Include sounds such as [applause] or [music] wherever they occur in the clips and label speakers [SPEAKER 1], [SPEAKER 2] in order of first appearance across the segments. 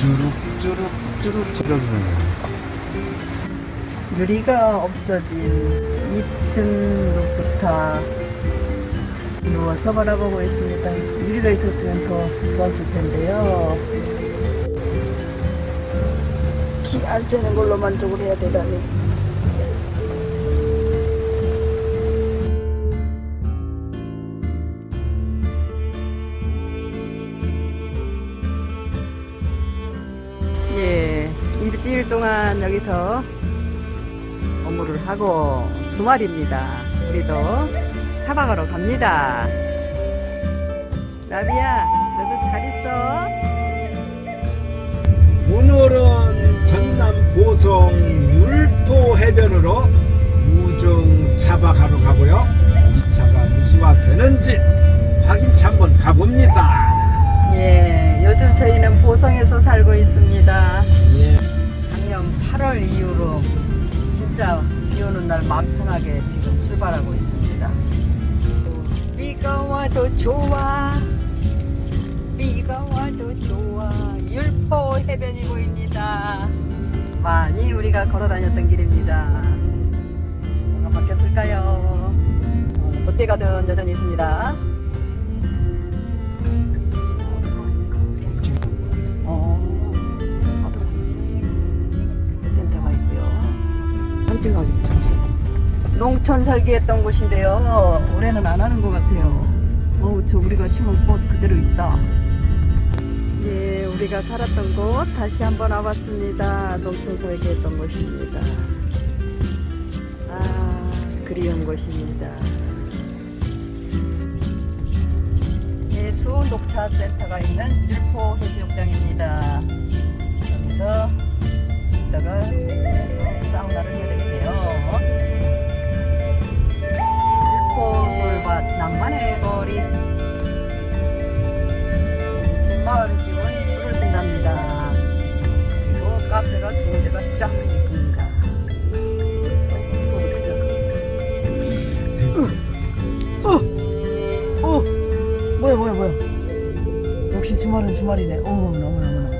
[SPEAKER 1] 쭈룩 쭈룩 쭈룩 찌르는
[SPEAKER 2] 유리가 없어진 2층 루프탑 누워서 바라보고 있습니다. 유리가 있었으면 더 좋았을 텐데요. 기안 새는 걸로 만족을 해야 되다니. 일주일 동안 여기서 업무를 하고 주말입니다. 우리도 차박하러 갑니다. 나비야, 너도 잘 있어?
[SPEAKER 3] 오늘은 전남 고성 율포 해변으로 우중 차박하러 가고요. 이 차가 무수가 되는지 확인차 한번 가봅니다.
[SPEAKER 2] 예, 요즘 저희는 보성에서 살고 있습니다.
[SPEAKER 3] 예.
[SPEAKER 2] 작년 8월 이후로 진짜 비 오는 날 마음 편하게 지금 출발하고 있습니다. 비가 와도 좋아. 비가 와도 좋아. 율포 해변이 보입니다. 많이 우리가 걸어 다녔던 길입니다. 뭐가 바뀌었을까요? 어, 어때 가든 여전히 있습니다.
[SPEAKER 3] 아직 한층.
[SPEAKER 2] 농촌 살기했던 곳인데요. 올해는 안 하는 것 같아요. 어우, 저 우리가 심은 꽃 그대로 있다. 예, 우리가 살았던 곳 다시 한번 와봤습니다. 농촌 살기했던 곳입니다. 아, 그리운 곳입니다. 예수 녹차 센터가 있는 율포 해수욕장입니다. 여기서 이따가 해수 사우나를 해야 되겠네 율포솔밭 낭만의 거리 마을 직원 줄을 쓴답니다. 그리고 카페가 두 군데가 쫙 있습니다. 그래서 어, 어, 어, 뭐야 뭐야 뭐야? 역시 주말은 주말이네. 어, 너무 너무 너무.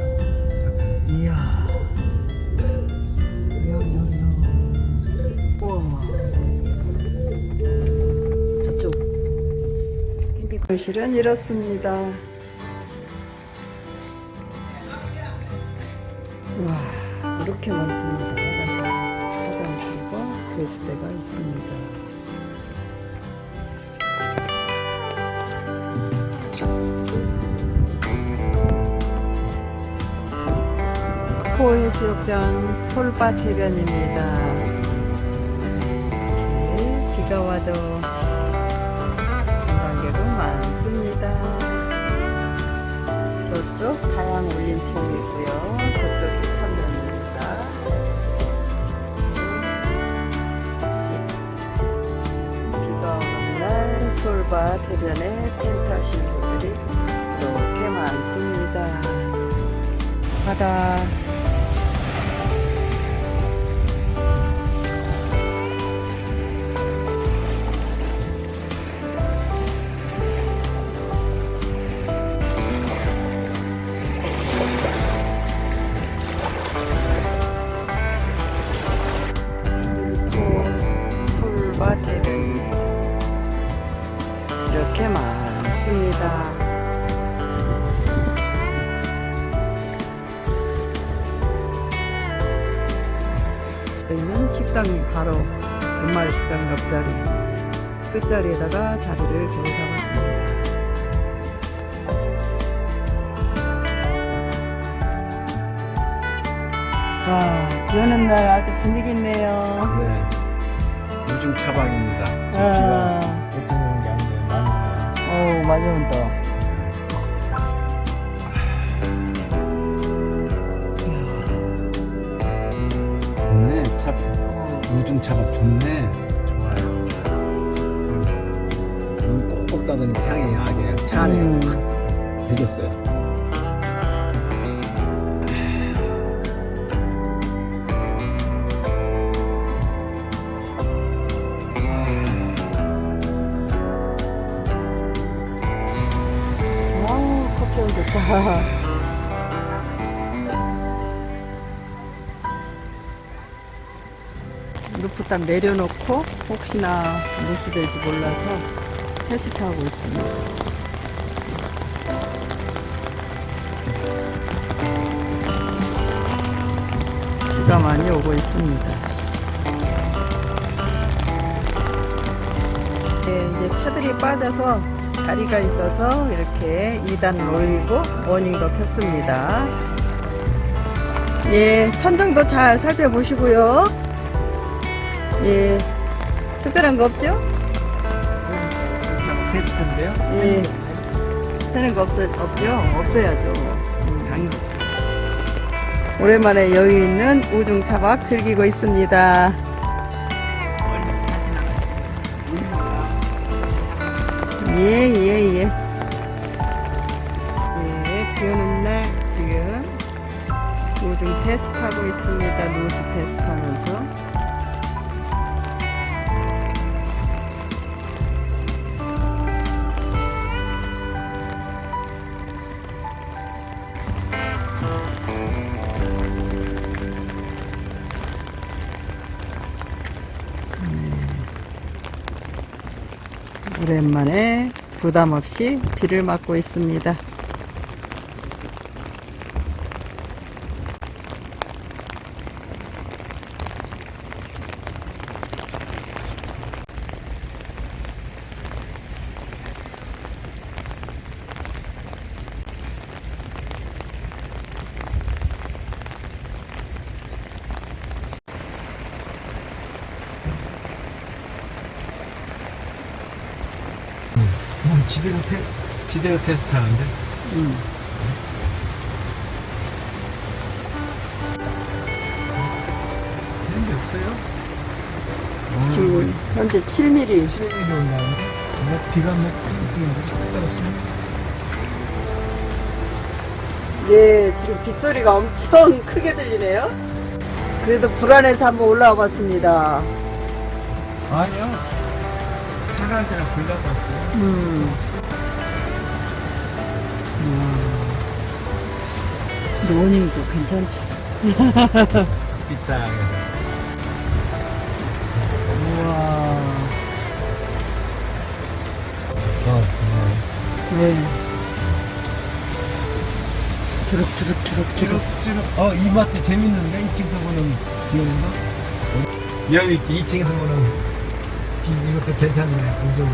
[SPEAKER 2] 이야. 이야 거실은 이렇습니다. 와 이렇게 많습니다. 화장실과 배수대가 있습니다. 포해수욕장 솔밭 해변입니다. 비가 와도 해변에 텐트 하신 분들이 이렇게 많습니다. 바다 식당이 바로 갯마을 식당 옆자리 끝자리에다가 자리를 겨우 잡았습니다. 와, 비 오는 날 아주 분위기 있네요.
[SPEAKER 1] 네. 우중 차박입니다.
[SPEAKER 2] 아. 오, 많이 온다.
[SPEAKER 1] 안에
[SPEAKER 2] 음.
[SPEAKER 1] 되겠어요.
[SPEAKER 2] 커피 향 좋다. 루프 딱 내려놓고 혹시나 누수될지 몰라서 테스트하고 있습니다. 비가 많이 오고 있습니다. 네, 이제 차들이 빠져서 자리가 있어서 이렇게 2단을 올리고 워닝도 켰습니다. 예, 천정도 잘 살펴보시고요. 예, 특별한 거 없죠?
[SPEAKER 3] 테스트인데요.
[SPEAKER 2] 예, 되는 거 없어, 없죠? 없어야죠. 오랜만에 여유 있는 우중 차박 즐기고 있습니다. 예, 예, 예. 예, 비 오는 날 지금 우중 테스트 하고 있습니다. 누수 테스트 오랜만에 부담 없이 비를 맞고 있습니다.
[SPEAKER 3] 지대로 테 지대로 테스트 하는데.
[SPEAKER 2] 음.
[SPEAKER 3] 되는 게 없어요.
[SPEAKER 2] 지금 현재 7mm.
[SPEAKER 3] 7mm 올라오는데 뭐 비가 뭐 크게 없어요.
[SPEAKER 2] 예, 지금 빗소리가 엄청 [laughs] 크게 들리네요. 그래도 불안해서 한번 올라와 봤습니다.
[SPEAKER 3] 아니요. 차가지랑 불러봤어요.
[SPEAKER 2] 음. 노닝도 괜찮지. [laughs]
[SPEAKER 3] 비싸게.
[SPEAKER 2] 우와.
[SPEAKER 3] 어,
[SPEAKER 2] 네. 주룩주룩 주룩주룩.
[SPEAKER 3] 쭈룩쭈룩. 어, 이 맛도 재밌는데? 2층에서 보는 비 오는 거? 여기 2층에서 보는 비, 이것도 괜찮네. 우정.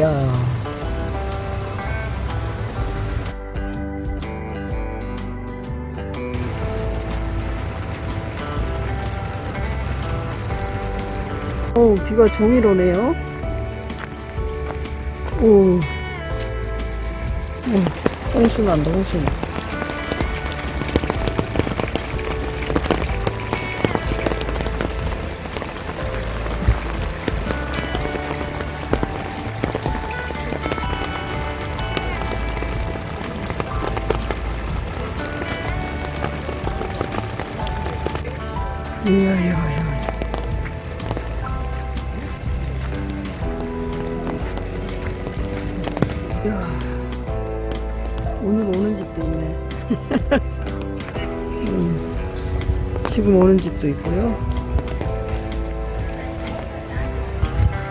[SPEAKER 2] 야. 오, 비가 종일 오네요. 오. 오, 홍수 나. 이야. 오늘 오는 집도 있네. [laughs] 음, 지금 오는 집도 있고요.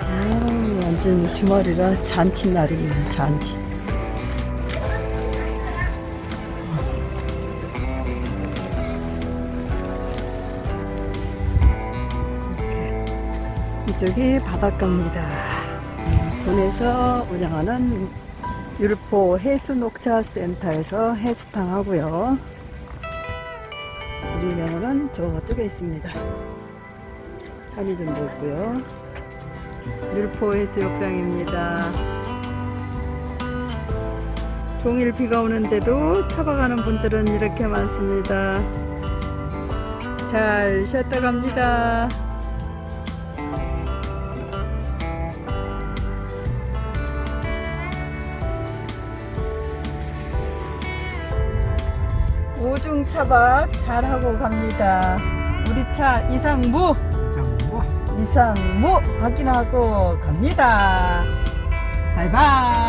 [SPEAKER 2] 아, 완전 주말이라 잔치 날이네, 잔치. 이쪽이 바닷가입니다. 군에서 운영하는 율포 해수녹차센터에서 해수탕 하고요. 우리 면허는 저쪽에 있습니다. 편의점도 있고요. 율포 해수욕장입니다. 종일 비가 오는데도 차박하는 분들은 이렇게 많습니다. 잘 쉬었다 갑니다. 오중 차박 잘하고 갑니다. 우리 차 이상무,
[SPEAKER 3] 이상 뭐?
[SPEAKER 2] 이상무 확인하고 갑니다. 바이바이.